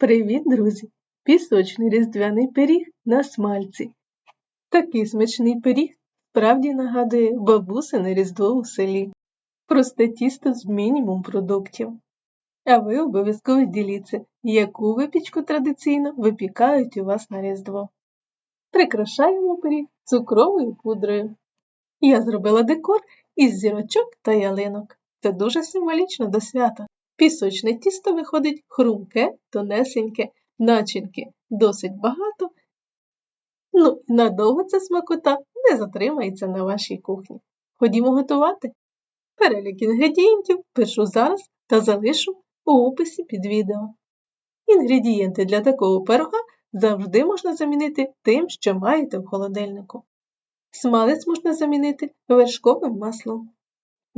Привіт, друзі! Пісочний різдвяний пиріг на смальці. Такий смачний пиріг справді нагадує бабусине різдво у селі. Просте тісто з мінімум продуктів. А ви обов'язково діліться, яку випічку традиційно випікають у вас на різдво. Прикрашаємо пиріг цукровою пудрою. Я зробила декор із зірочок та ялинок. Це дуже символічно до свята. Пісочне тісто виходить хрумке, тонесеньке, начинки досить багато. Ну, надовго ця смакота не затримається на вашій кухні. Ходімо готувати. Перелік інгредієнтів пишу зараз та залишу у описі під відео. Інгредієнти для такого пирога завжди можна замінити тим, що маєте в холодильнику. Смалець можна замінити вершковим маслом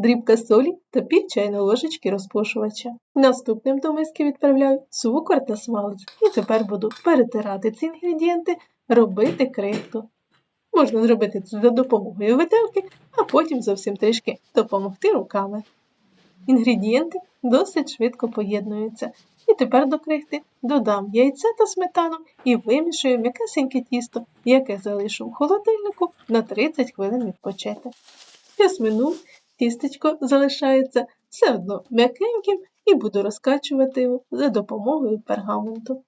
дрібка солі та пів чайної ложечки розпушувача. Наступним до миски відправляю цукор та смалець і тепер буду перетирати ці інгредієнти, робити крихту. Можна зробити це за допомогою виделки, а потім зовсім трішки допомогти руками. Інгредієнти досить швидко поєднуються. І тепер до крихти додам яйця та сметану і вимішую м'якесеньке тісто, яке залишу в холодильнику на 30 хвилин відпочити. Час минув, Тістечко залишається все одно м'якеньким і буду розкачувати його за допомогою пергаменту.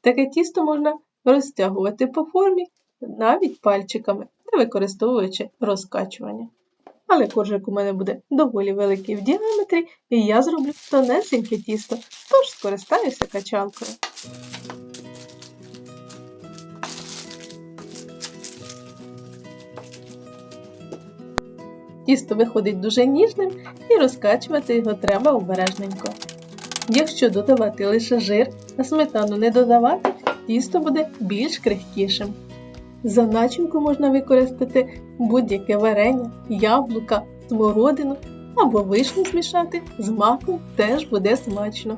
Таке тісто можна розтягувати по формі навіть пальчиками, не використовуючи розкачування. Але коржик у мене буде доволі великий в діаметрі, і я зроблю тонесеньке тісто, тож скористаюся качалкою. Тісто виходить дуже ніжним і розкачувати його треба обережненько. Якщо додавати лише жир, а сметану не додавати, тісто буде більш крихкішим. За начинку можна використати будь-яке варення, яблука, смородину або вишню змішати з маком теж буде смачно.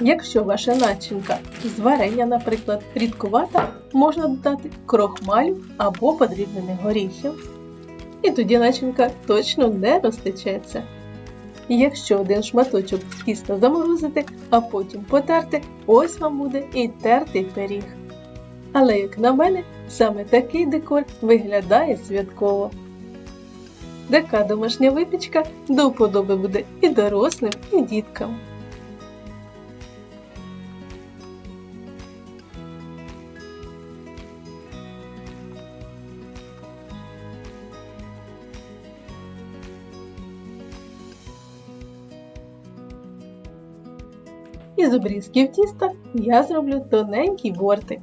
Якщо ваша начинка з варення, наприклад, рідкувата, можна додати крохмалю або подрібнених горіхів і тоді начинка точно не розтечеться. Якщо один шматочок тіста заморозити, а потім потерти, ось вам буде і тертий пиріг. Але, як на мене, саме такий декор виглядає святково. Така домашня випічка до вподоби буде і дорослим, і діткам. Із обрізків тіста я зроблю тоненький бортик.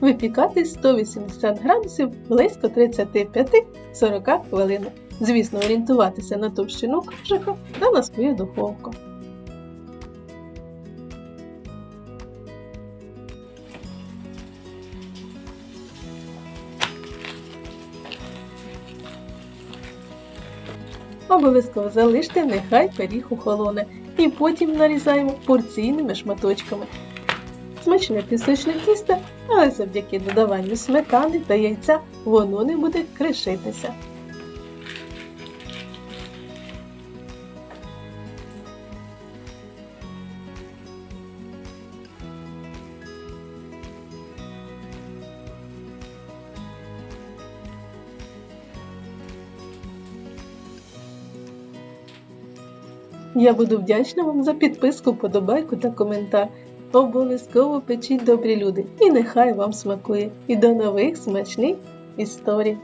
Випікати 180 градусів близько 35-40 хвилин. Звісно, орієнтуватися на товщину коржика та на свою духовку. Обов'язково залиште, нехай пиріг охолоне, і потім нарізаємо порційними шматочками. Смачне пісочне тісто, але завдяки додаванню сметани та яйця воно не буде кришитися. Я буду вдячна вам за підписку, подобайку та коментар. Обов'язково печіть добрі люди, і нехай вам смакує. І до нових смачних історій!